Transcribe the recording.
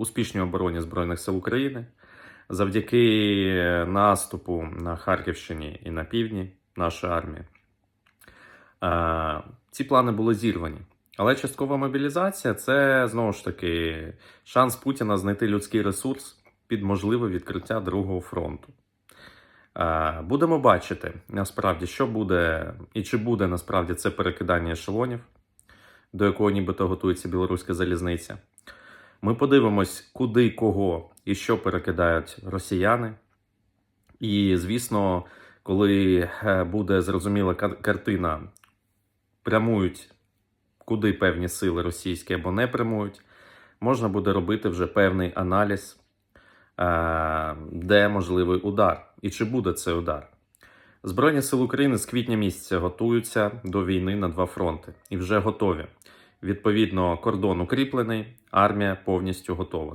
успішній обороні Збройних сил України, завдяки наступу на Харківщині і на півдні нашої армії. Е, Ці плани були зірвані. Але часткова мобілізація це знову ж таки шанс Путіна знайти людський ресурс під можливе відкриття другого фронту. Е, Будемо бачити насправді, що буде і чи буде насправді це перекидання ешелонів, до якого нібито готується білоруська залізниця. Ми подивимось, куди, кого і що перекидають росіяни. І, звісно, коли е, буде зрозуміла картина, прямують куди певні сили російські або не прямують, можна буде робити вже певний аналіз, е, де можливий удар і чи буде цей удар. Збройні сили України з квітня місяця готуються до війни на два фронти і вже готові. Відповідно, кордон укріплений, армія повністю готова.